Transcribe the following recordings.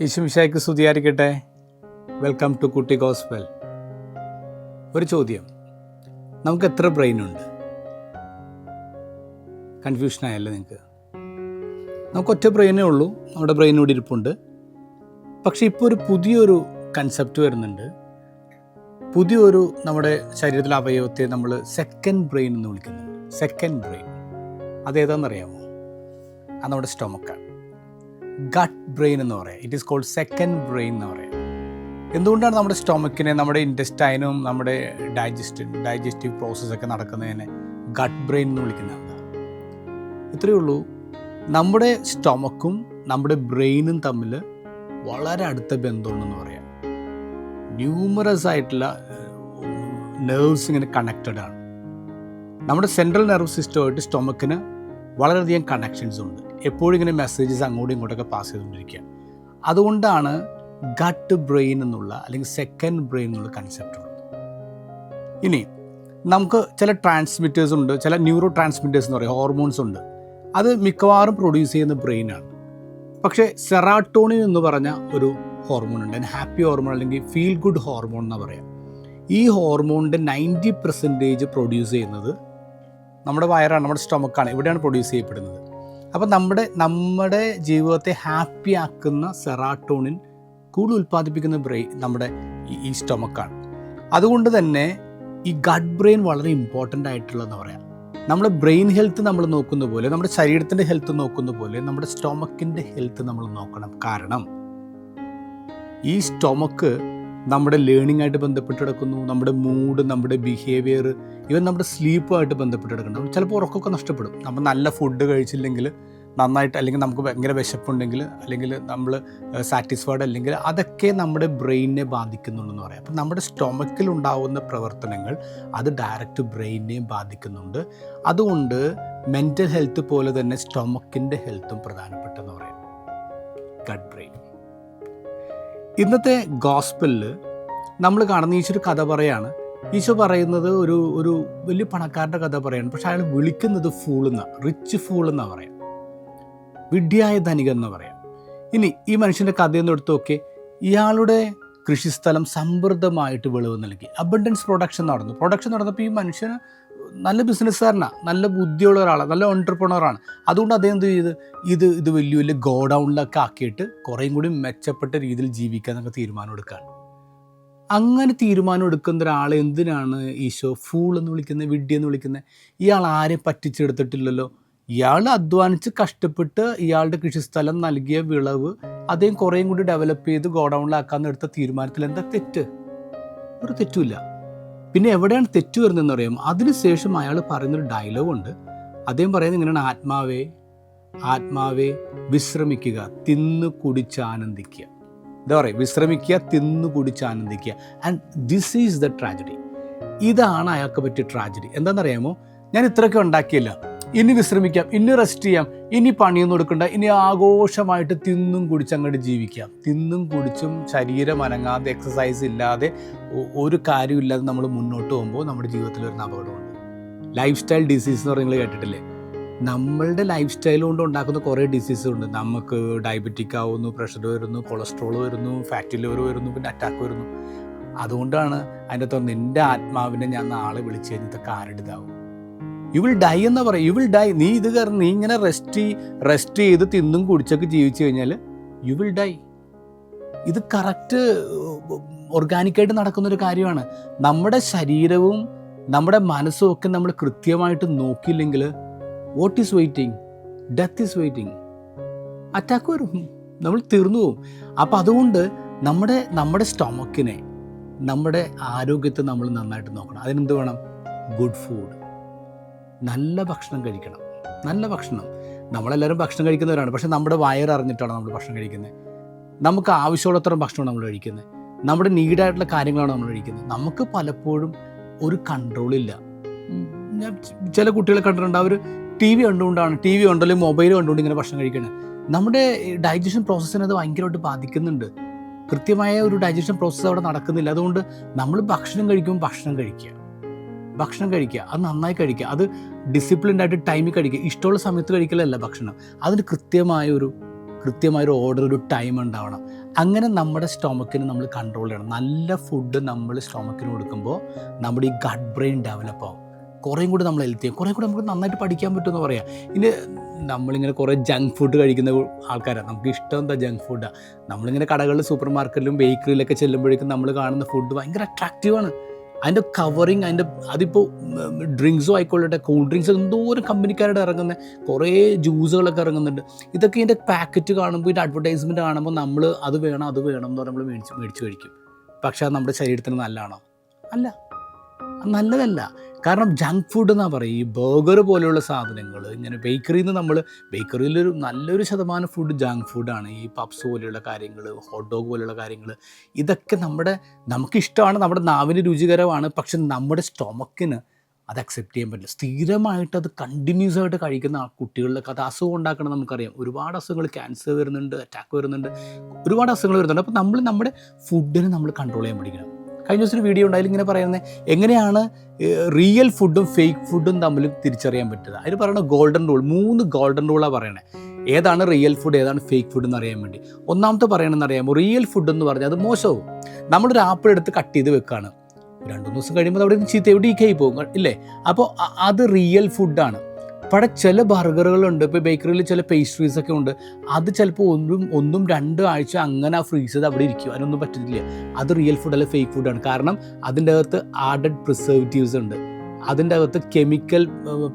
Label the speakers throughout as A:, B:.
A: യേശുമിശായ്ക്ക് സ്തുതിയായിരിക്കട്ടെ. Welcome to കുട്ടി gospel ഒരു ചോദ്യം. നമുക്ക് എത്ര ബ്രെയിൻ ഉണ്ട്? കൺഫ്യൂഷനായല്ലേ നിങ്ങൾക്ക് നമുക്ക് ഒറ്റ ബ്രെയിനേ ഉള്ളൂ. നമ്മുടെ ബ്രെയിൻ ഇവിടെ ഇരിപ്പുണ്ട്. പക്ഷേ ഇപ്പോൾ ഒരു പുതിയൊരു കൺസെപ്റ്റ് വരുന്നുണ്ട്. പുതിയൊരു നമ്മുടെ ശരീരത്തിലെ അവയവത്തെ നമ്മൾ സെക്കൻഡ് ബ്രെയിൻ എന്ന് വിളിക്കുന്നുണ്ട്. സെക്കൻഡ് ബ്രെയിൻ അതേതാണെന്നറിയാമോ? അത് നമ്മുടെ സ്റ്റൊമക്കാണ് ഗട്ട് ബ്രെയിൻ എന്ന് പറയാം. It is called second brain എന്ന് പറയാം. എന്തുകൊണ്ടാണ് നമ്മുടെ സ്റ്റൊമക്കിനെ നമ്മുടെ ഇന്റസ്റ്റൈനും നമ്മുടെ ഡൈജസ്റ്റ് ഡൈജസ്റ്റീവ് പ്രോസസ്സൊക്കെ നടക്കുന്നതിനെ ഗട്ട് ബ്രെയിൻ എന്ന് വിളിക്കുന്നത്? ഇത്രയേ ഉള്ളൂ. നമ്മുടെ സ്റ്റൊമക്കും നമ്മുടെ ബ്രെയിനും തമ്മിൽ വളരെ അടുത്ത ബന്ധമുണ്ടെന്ന് പറയാം. ന്യൂമറസ് ആയിട്ടുള്ള നെർവ്സ് ഇങ്ങനെ കണക്റ്റഡ് ആണ്. നമ്മുടെ സെൻട്രൽ നെർവ് സിസ്റ്റമായിട്ട് സ്റ്റൊമക്കിന് വളരെയധികം കണക്ഷൻസ് ഉണ്ട്. എപ്പോഴും ഇങ്ങനെ മെസ്സേജസ് അങ്ങോട്ടും ഇങ്ങോട്ടൊക്കെ പാസ് ചെയ്തുകൊണ്ടിരിക്കുക. അതുകൊണ്ടാണ് ഗട്ട് ബ്രെയിൻ എന്നുള്ള അല്ലെങ്കിൽ സെക്കൻഡ് ബ്രെയിൻ എന്നുള്ള കൺസെപ്റ്റ് ഉള്ളത്. ഇനി നമുക്ക് ചില ട്രാൻസ്മിറ്റേഴ്സ് ഉണ്ട് ചില ന്യൂറോ ട്രാൻസ്മിറ്റേഴ്സ് എന്ന് പറയും ഹോർമോൺസ് ഉണ്ട്. അത് മിക്കവാറും പ്രൊഡ്യൂസ് ചെയ്യുന്ന ബ്രെയിനാണ് പക്ഷേ സെറാട്ടോണിൻ എന്ന് പറഞ്ഞ ഒരു ഹോർമോൺ ഉണ്ട്. ഹാപ്പി ഹോർമോൺ അല്ലെങ്കിൽ ഫീൽ ഗുഡ് ഹോർമോൺ എന്ന് പറയാം. ഈ ഹോർമോണിന്റെ നയന്റി പെർസെന്റേജ് പ്രൊഡ്യൂസ് ചെയ്യുന്നത് നമ്മുടെ വയറാണ് നമ്മുടെ സ്റ്റൊമക്കാണ് ഇവിടെയാണ് പ്രൊഡ്യൂസ് ചെയ്യപ്പെടുന്നത്. അപ്പോൾ നമ്മുടെ നമ്മുടെ ജീവിതത്തെ ഹാപ്പി ആക്കുന്ന സെറാട്ടോണിൻ കൂടുതൽ ഉൽപ്പാദിപ്പിക്കുന്ന ബ്രെയിൻ നമ്മുടെ ഈ സ്റ്റൊമക്കാണ്. അതുകൊണ്ട് തന്നെ ഈ ഗഡ് ബ്രെയിൻ വളരെ ഇമ്പോർട്ടന്റ് ആയിട്ടുള്ളതെന്ന് പറയാം. നമ്മുടെ ബ്രെയിൻ ഹെൽത്ത് നമ്മൾ നോക്കുന്ന പോലെ നമ്മുടെ ശരീരത്തിന്റെ ഹെൽത്ത് നോക്കുന്ന പോലെ നമ്മുടെ സ്റ്റൊമക്കിന്റെ ഹെൽത്ത് നമ്മൾ നോക്കണം. കാരണം ഈ സ്റ്റൊമക്ക് നമ്മുടെ ലേണിംഗ് ആയിട്ട് ബന്ധപ്പെട്ട് കിടക്കുന്നു നമ്മുടെ മൂഡ് നമ്മുടെ ബിഹേവിയർ ഇവൻ നമ്മുടെ സ്ലീപ്പുമായിട്ട് ബന്ധപ്പെട്ടെടുക്കണം. ചിലപ്പോൾ ഉറക്കമൊക്കെ നഷ്ടപ്പെടും. നമ്മൾ നല്ല ഫുഡ് കഴിച്ചില്ലെങ്കിൽ നന്നായിട്ട് അല്ലെങ്കിൽ നമുക്ക് ഭയങ്കര വിശപ്പുണ്ടെങ്കിൽ അല്ലെങ്കിൽ നമ്മൾ സാറ്റിസ്ഫൈഡ് അല്ലെങ്കിൽ അതൊക്കെ നമ്മുടെ ബ്രെയിനിനെ ബാധിക്കുന്നുണ്ടെന്ന് പറയാം. അപ്പം നമ്മുടെ സ്റ്റൊമക്കിൽ ഉണ്ടാകുന്ന പ്രവർത്തനങ്ങൾ അത് ഡയറക്റ്റ് ബ്രെയിനിനെയും ബാധിക്കുന്നുണ്ട്. അതുകൊണ്ട് മെന്റൽ ഹെൽത്ത് പോലെ തന്നെ സ്റ്റൊമക്കിന്റെ ഹെൽത്തും പ്രധാനപ്പെട്ടെന്ന് പറയാം. ഗഡ് ബ്രെയിൻ ഇന്നത്തെ ഗോസ്പലിൽ നമ്മൾ കാണുന്ന ഈശോ ഒരു കഥ പറയാണ് ഈശോ പറയുന്നത് ഒരു ഒരു വലിയ പണക്കാരന്റെ കഥ പറയാണ്. പക്ഷെ അയാൾ വിളിക്കുന്നത് ഫൂളെന്ന റിച്ച് ഫൂൾ എന്നാണ് പറയാം. വിഡ്ഢിയായ ധനികൻ എന്ന് പറയാം. ഇനി ഈ മനുഷ്യന്റെ കഥയൊന്നും എടുത്ത് നോക്കി ഇയാളുടെ കൃഷിസ്ഥലം സമൃദ്ധമായിട്ട് വിളവ് നൽകി. അബണ്ടൻസ് പ്രൊഡക്ഷൻ നടന്നു. പ്രൊഡക്ഷൻ നടന്നപ്പോൾ ഈ മനുഷ്യൻ നല്ല ബിസിനസ്സുകാരനാണ് നല്ല ബുദ്ധിയുള്ള ഒരാളാണ് നല്ല ഓണ്ടർപ്രണറാണ് അതുകൊണ്ട് അദ്ദേഹം എന്ത് ചെയ്ത്? ഇത് ഇത് വലിയ വലിയ ഗോഡൗണിലൊക്കെ ആക്കിയിട്ട് കുറേയും കൂടി മെച്ചപ്പെട്ട രീതിയിൽ ജീവിക്കാനൊക്കെ തീരുമാനം എടുക്കുകയാണ്. അങ്ങനെ തീരുമാനം എടുക്കുന്ന ഒരാളെ എന്തിനാണ് ഈശോ ഫൂൾ എന്ന് വിളിക്കുന്നത് വിഡ്ഢി എന്ന് വിളിക്കുന്നത്? ഇയാൾ ആരെയും പറ്റിച്ചെടുത്തിട്ടില്ലല്ലോ. ഇയാൾ അധ്വാനിച്ച് കഷ്ടപ്പെട്ട് ഇയാളുടെ കൃഷിസ്ഥലം നൽകിയ വിളവ് അദ്ദേഹം കുറേയും കൂടി ഡെവലപ്പ് ചെയ്ത് ഗോഡൗണിലാക്കാന്ന് എടുത്ത തീരുമാനത്തിൽ എന്താ തെറ്റ്? ഒരു തെറ്റുമില്ല. പിന്നെ എവിടെയാണ് തെറ്റ് വരുന്നതെന്ന് അറിയാം? അതിനുശേഷം അയാൾ പറയുന്നൊരു ഡയലോഗ് ഉണ്ട്. അദ്ദേഹം പറയുന്നത് ഇങ്ങനെയാണ്. ആത്മാവേ ആത്മാവേ വിശ്രമിക്കുക തിന്ന് കുടിച്ച് ആനന്ദിക്കുക. എന്താ പറയുക വിശ്രമിക്കുക തിന്നു കുടിച്ച് ആനന്ദിക്കുക. And this is the tragedy ഇതാണ് അയാൾക്ക് പറ്റിയ ട്രാജഡി എന്താണെന്നറിയാമോ? ഞാൻ ഇത്രയൊക്കെ ഉണ്ടാക്കിയില്ല. ഇനി വിശ്രമിക്കാം ഇനി റെസ്റ്റ് ചെയ്യാം ഇനി പണിയൊന്നും എടുക്കണ്ട ഇനി ആഘോഷമായിട്ട് തിന്നും കുടിച്ച് അങ്ങോട്ട് ജീവിക്കാം. തിന്നും കുടിച്ചും ശരീരം അനങ്ങാതെ എക്സസൈസ് ഇല്ലാതെ ഒരു കാര്യമില്ലാതെ നമ്മൾ മുന്നോട്ട് പോകുമ്പോൾ നമ്മുടെ ജീവിതത്തിൽ വരുന്ന അപകടമുണ്ട്. ലൈഫ് സ്റ്റൈൽ ഡിസീസ് എന്ന് പറയുന്നത് കേട്ടിട്ടില്ലേ? നമ്മളുടെ ലൈഫ് സ്റ്റൈൽ കൊണ്ട് ഉണ്ടാക്കുന്ന കുറേ ഡിസീസ് നമുക്ക് ഡയബറ്റിക് ആവുന്നു പ്രഷർ വരുന്നു കൊളസ്ട്രോൾ വരുന്നു ഫാറ്റി ലിവർ വരുന്നു പിന്നെ അറ്റാക്ക് വരുന്നു. അതുകൊണ്ടാണ് അതിന്റെ അകത്ത് നിന്റെ ആത്മാവിനെ ഞാൻ നാളെ വിളിച്ചു കഴിഞ്ഞിട്ട് കാരടിതാവും യു വിൽ ഡൈ എന്ന് പറയും. യു വിൽ ഡൈ നീ ഇത് കാരണം നീ ഇങ്ങനെ റെസ്റ്റ് റെസ്റ്റ് ചെയ്ത് തിന്നും കുടിച്ചൊക്കെ ജീവിച്ചു കഴിഞ്ഞാൽ യു വിൽ ഡൈ ഇത് കറക്റ്റ് ഓർഗാനിക്കായിട്ട് നടക്കുന്നൊരു കാര്യമാണ്. നമ്മുടെ ശരീരവും നമ്മുടെ മനസ്സും ഒക്കെ നമ്മൾ കൃത്യമായിട്ട് നോക്കിയില്ലെങ്കിൽ what is waiting death is waiting attack വരും. നമ്മൾ തീർന്നു പോകും. അപ്പം അതുകൊണ്ട് നമ്മുടെ നമ്മുടെ സ്റ്റൊമക്കിനെ നമ്മുടെ ആരോഗ്യത്തെ നമ്മൾ നന്നായിട്ട് നോക്കണം. അതിനെന്ത് വേണം? ഗുഡ് ഫുഡ് നല്ല ഭക്ഷണം കഴിക്കണം. നല്ല ഭക്ഷണം. നമ്മളെല്ലാവരും ഭക്ഷണം കഴിക്കുന്നവരാണ്. പക്ഷെ നമ്മുടെ വയററിഞ്ഞിട്ടാണ് നമ്മൾ ഭക്ഷണം കഴിക്കുന്നത്. നമുക്ക് ആവശ്യമുള്ളത്ര ഭക്ഷണമാണ് നമ്മൾ കഴിക്കുന്നത്. നമ്മുടെ നീഡായിട്ടുള്ള കാര്യങ്ങളാണ് നമ്മൾ കഴിക്കുന്നത്. നമുക്ക് പലപ്പോഴും ഒരു കൺട്രോളില്ല ഞാൻ ചില കുട്ടികളെ കണ്ടിട്ടുണ്ട്. അവർ ടി വി കണ്ടുകൊണ്ടാണ് ടി വി കണ്ടല്ലോ മൊബൈൽ കണ്ടുകൊണ്ട് ഇങ്ങനെ ഭക്ഷണം കഴിക്കുന്നത് നമ്മുടെ ഡൈജഷൻ പ്രോസസ്സിനെ അത് ഭയങ്കരമായിട്ട് ബാധിക്കുന്നുണ്ട്. കൃത്യമായ ഒരു ഡൈജഷൻ പ്രോസസ്സ് അവിടെ നടക്കുന്നില്ല. അതുകൊണ്ട് നമ്മൾ ഭക്ഷണം കഴിക്കുമ്പോൾ ഭക്ഷണം കഴിക്കുക. ഭക്ഷണം കഴിക്കുക. അത് നന്നായി കഴിക്കുക. അത് ഡിസിപ്ലിൻഡ് ആയിട്ട് ടൈമിൽ കഴിക്കുക. ഇഷ്ടമുള്ള സമയത്ത് കഴിക്കലല്ല ഭക്ഷണം. അതിന് കൃത്യമായ ഒരു കൃത്യമായൊരു ഓർഡർ ഒരു ടൈം ഉണ്ടാവണം. അങ്ങനെ നമ്മുടെ സ്റ്റൊമക്കിന് നമ്മൾ കൺട്രോൾ ചെയ്യണം. നല്ല ഫുഡ് നമ്മൾ സ്റ്റൊമക്കിന് കൊടുക്കുമ്പോൾ നമ്മുടെ ഈ ഗഡ് ബ്രെയിൻ ഡെവലപ്പ് ആവും. കുറേയും കൂടി നമ്മൾ ഹെൽത്തി ആവും കുറേ കൂടി നമുക്ക് നന്നായിട്ട് പഠിക്കാൻ പറ്റുമെന്ന് പറയാം. ഇനി നമ്മളിങ്ങനെ കുറേ ജങ്ക് ഫുഡ് കഴിക്കുന്ന ആൾക്കാരാണ് നമുക്ക് ഇഷ്ടം എന്താ ജങ്ക് ഫുഡാണ് നമ്മളിങ്ങനെ കടകളിൽ സൂപ്പർ മാർക്കറ്റിലും ബേക്കറിയിലൊക്കെ ചെല്ലുമ്പോഴേക്കും നമ്മൾ കാണുന്ന ഫുഡ് ഭയങ്കര അട്രാക്റ്റീവാണ് അതിന്റെ കവറിങ് അതിന്റെ അതിപ്പോൾ ഡ്രിങ്ക്സും ആയിക്കൊള്ളട്ടെ. കൂൾ ഡ്രിങ്ക്സ് എന്തോരം കമ്പനിക്കാരുടെ ഇറങ്ങുന്ന. കുറേ ജ്യൂസുകളൊക്കെ ഇറങ്ങുന്നുണ്ട്. ഇതൊക്കെ ഇതിന്റെ പാക്കറ്റ് കാണുമ്പോൾ ഇതിന്റെ അഡ്വർടൈസ്മെന്റ് കാണുമ്പോൾ നമ്മൾ അത് വേണം അത് വേണം എന്ന് പറയുമ്പോൾ മേടിച്ച് മേടിച്ച് കഴിക്കും. പക്ഷേ അത് നമ്മുടെ ശരീരത്തിന് നല്ലതാണോ? അല്ല. നല്ലതല്ല. കാരണം ജങ്ക് ഫുഡ് എന്നാ പറയും ഈ ബർഗർ പോലെയുള്ള സാധനങ്ങൾ ഇങ്ങനെ ബേക്കറിയിൽ നിന്ന് നമ്മൾ ബേക്കറിയിലൊരു നല്ലൊരു ശതമാനം ഫുഡ് ജങ്ക് ഫുഡാണ് ഈ പപ്സ് പോലെയുള്ള കാര്യങ്ങൾ ഹോട്ട് ഡോഗ് പോലെയുള്ള കാര്യങ്ങൾ ഇതൊക്കെ നമ്മുടെ നമുക്കിഷ്ടമാണ് നമ്മുടെ നാവിന് രുചികരമാണ് പക്ഷെ നമ്മുടെ സ്റ്റൊമക്കിന് അത് അക്സെപ്റ്റ് ചെയ്യാൻ പറ്റില്ല. സ്ഥിരമായിട്ട് അത് കണ്ടിന്യൂസ് ആയിട്ട് കഴിക്കുന്ന കുട്ടികളിലൊക്കെ അത് അസുഖം ഉണ്ടാക്കണം നമുക്കറിയാം. ഒരുപാട് അസുഖങ്ങൾ ക്യാൻസർ വരുന്നുണ്ട് അറ്റാക്ക് വരുന്നുണ്ട് ഒരുപാട് അസുഖങ്ങൾ വരുന്നുണ്ട്. അപ്പോൾ നമ്മൾ നമ്മുടെ ഫുഡിനെ നമ്മൾ കൺട്രോൾ ചെയ്യാൻ പഠിക്കണം. കഴിഞ്ഞ ദിവസം ഒരു വീഡിയോ ഉണ്ടായാലും ഇങ്ങനെ പറയുന്നത് എങ്ങനെയാണ് റിയൽ ഫുഡും ഫേക്ക് ഫുഡും തമ്മിൽ തിരിച്ചറിയാൻ പറ്റുക അതിൽ പറയുന്നത് ഗോൾഡൻ റൂൾ മൂന്ന് ഗോൾഡൻ റൂളാണ് പറയണത് ഏതാണ് റിയൽ ഫുഡ് ഏതാണ് ഫേക്ക് ഫുഡ് എന്ന് അറിയാൻ വേണ്ടി. ഒന്നാമത്തെ പറയണമെന്ന് അറിയാമോ? റിയൽ ഫുഡ് എന്ന് പറഞ്ഞാൽ അത് മോശവും. നമ്മളൊരു ആപ്പിൾ എടുത്ത് കട്ട് ചെയ്ത് വെക്കുകയാണ് രണ്ടു ദിവസം കഴിയുമ്പോൾ അവിടെ ചീത്ത എവിടെ ഈക്കായി പോകും ഇല്ലേ? അപ്പോൾ അത് റിയൽ ഫുഡാണ് ഇവിടെ ചില ബർഗറുകളുണ്ട്. ഇപ്പോൾ ബേക്കറിയിൽ ചില പേസ്ട്രീസ് ഒക്കെ ഉണ്ട്. അത് ചിലപ്പോൾ ഒന്നും ഒന്നും രണ്ടും ആഴ്ച അങ്ങനെ ആ ഫ്രീസ് ചെയ്ത് അവിടെ ഇരിക്കും. അതിനൊന്നും പറ്റത്തില്ല. അത് റിയൽ ഫുഡ് അല്ല ഫേക്ക് ഫുഡാണ് കാരണം അതിന്റെ അകത്ത് ആഡഡ് പ്രിസർവേറ്റീവ്സ് ഉണ്ട്. അതിന്റെ അകത്ത് കെമിക്കൽ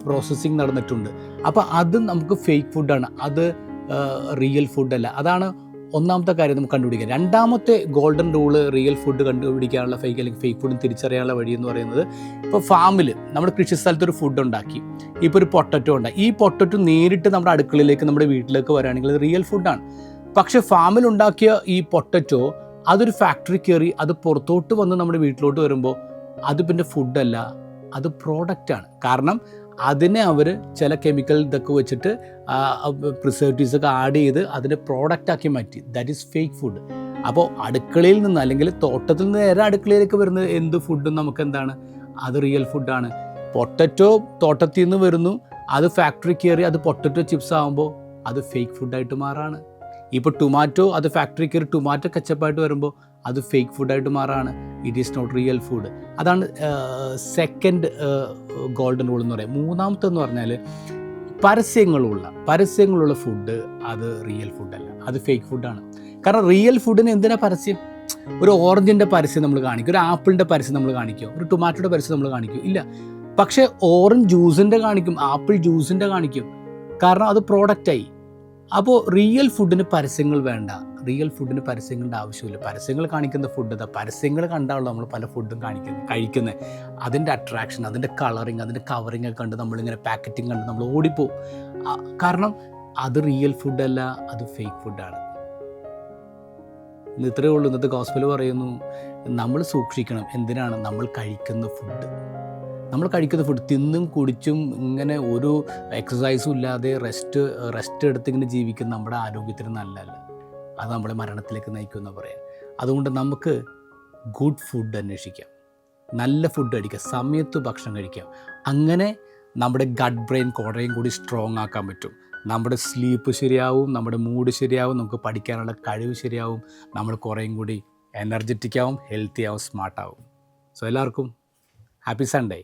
A: പ്രോസസ്സിങ് നടന്നിട്ടുണ്ട്. അപ്പോൾ അത് നമുക്ക് ഫേക്ക് ഫുഡാണ് അത് റിയൽ ഫുഡല്ല അതാണ് ഒന്നാമത്തെ കാര്യം നമുക്ക് കണ്ടുപിടിക്കാം. രണ്ടാമത്തെ ഗോൾഡൻ റൂൾ റിയൽ ഫുഡ് കണ്ടുപിടിക്കാനുള്ള ഫേക്ക് അല്ലെങ്കിൽ ഫേക്ക് ഫുഡ് തിരിച്ചറിയാനുള്ള വഴി എന്ന് പറയുന്നത് ഇപ്പോൾ ഫാമിൽ നമ്മുടെ കൃഷി സ്ഥലത്ത് ഒരു ഫുഡ് ഉണ്ടാക്കി. ഇപ്പോൾ ഒരു പൊട്ടറ്റോ ഉണ്ടായി. ഈ പൊട്ടറ്റോ നേരിട്ട് നമ്മുടെ അടുക്കളയിലേക്ക് നമ്മുടെ വീട്ടിലേക്ക് വരാണെങ്കിൽ അത് റിയൽ ഫുഡാണ് പക്ഷേ ഫാമിൽ ഉണ്ടാക്കിയ ഈ പൊട്ടറ്റോ അതൊരു ഫാക്ടറി കയറി അത് പുറത്തോട്ട് വന്ന് നമ്മുടെ വീട്ടിലോട്ട് വരുമ്പോൾ അത് പിന്നെ ഫുഡല്ല അത് പ്രോഡക്റ്റാണ് കാരണം അതിനെ അവർ ചില കെമിക്കൽ ഇതൊക്കെ വെച്ചിട്ട് പ്രിസർവേറ്റീവ്സ് ഒക്കെ ആഡ് ചെയ്ത് അതിനെ പ്രോഡക്റ്റ് ആക്കി മാറ്റി. ദാറ്റ് ഈസ് ഫേക്ക് ഫുഡ് അപ്പോൾ അടുക്കളയിൽ നിന്ന് അല്ലെങ്കിൽ തോട്ടത്തിൽ നിന്ന് നേരെ അടുക്കളയിലേക്ക് വരുന്ന എന്ത് ഫുഡും നമുക്ക് എന്താണ്? അത് റിയൽ ഫുഡാണ് പൊട്ടറ്റോ തോട്ടത്തിൽ നിന്ന് വരുന്നു അത് ഫാക്ടറി കയറി അത് പൊട്ടറ്റോ ചിപ്സ് ആകുമ്പോൾ അത് ഫേക്ക് ഫുഡായിട്ട് മാറാണ്. ഇപ്പോൾ ടൊമാറ്റോ അത് ഫാക്ടറി കയറി ടൊമാറ്റോ കച്ചപ്പായിട്ട് വരുമ്പോൾ അത് ഫേക്ക് ഫുഡായിട്ട് മാറാണ്. It is not real food അതാണ് സെക്കൻഡ് ഗോൾഡൻ റൂൾ എന്ന് പറയുന്നത്. മൂന്നാമത്തെ എന്ന് പറഞ്ഞാൽ പരസ്യങ്ങളുള്ള പരസ്യങ്ങളുള്ള ഫുഡ് അത് റിയൽ ഫുഡല്ല അത് ഫേക്ക് ഫുഡാണ് കാരണം റിയൽ ഫുഡിന് എന്തിനാ പരസ്യം? ഒരു ഓറഞ്ചിന്റെ പരസ്യം നമ്മൾ കാണിക്കും. ഒരു ആപ്പിളിന്റെ പരസ്യം നമ്മൾ കാണിക്കും. ഒരു ടൊമാറ്റോയുടെ പരസ്യം നമ്മൾ കാണിക്കും. ഇല്ല. പക്ഷേ ഓറഞ്ച് ജ്യൂസിന്റെ കാണിക്കും ആപ്പിൾ ജ്യൂസിന്റെ കാണിക്കും. കാരണം അത് പ്രോഡക്റ്റായി അപ്പോൾ റിയൽ ഫുഡിന് പരസ്യങ്ങൾ വേണ്ട. റിയൽ ഫുഡിന് പരസ്യങ്ങളുടെ ആവശ്യമില്ല. പരസ്യങ്ങൾ കാണിക്കുന്ന ഫുഡ് ഇതാ. പരസ്യങ്ങൾ കണ്ടാണല്ലോ നമ്മൾ പല ഫുഡും കാണിക്കുന്നത് കഴിക്കുന്നത്. അതിന്റെ അട്രാക്ഷൻ അതിന്റെ കളറിങ് അതിന്റെ കവറിങ് ഒക്കെ കണ്ട് നമ്മളിങ്ങനെ പാക്കറ്റിങ് കണ്ട് നമ്മൾ ഓടിപ്പോവും. കാരണം അത് റിയൽ ഫുഡല്ല അത് ഫേക്ക് ഫുഡാണ് ഇന്ന് ഇത്രയേ ഉള്ളൂ. ഇന്നത്തെ ഗോസ്പൽ പറയുന്നു നമ്മൾ സൂക്ഷിക്കണം എന്തിനാണ് നമ്മൾ കഴിക്കുന്ന ഫുഡ് നമ്മൾ കഴിക്കുന്ന ഫുഡ് തിന്നും കുടിച്ചും ഇങ്ങനെ ഒരു എക്സസൈസും ഇല്ലാതെ റെസ്റ്റ് റെസ്റ്റ് എടുത്തിങ്ങനെ ജീവിക്കുന്ന നമ്മുടെ ആരോഗ്യത്തിന് നല്ലതല്ല. അത് നമ്മളെ മരണത്തിലേക്ക് നയിക്കുമെന്ന് പറയാം. അതുകൊണ്ട് നമുക്ക് ഗുഡ് ഫുഡ് അന്വേഷിക്കാം. നല്ല ഫുഡ് കഴിക്കാം സമയത്ത് ഭക്ഷണം കഴിക്കാം. അങ്ങനെ നമ്മുടെ ഗഡ് ബ്രെയിൻ കുറേയും കൂടി സ്ട്രോങ് ആക്കാൻ പറ്റും. നമ്മുടെ സ്ലീപ്പ് ശരിയാവും നമ്മുടെ മൂഡ് ശരിയാവും നമുക്ക് പഠിക്കാനുള്ള കഴിവ് ശരിയാവും നമ്മൾ കുറേയും കൂടി എനർജറ്റിക് ആവും ഹെൽത്തി ആവും സ്മാർട്ടാവും സോ എല്ലാവർക്കും ഹാപ്പി സൺഡേ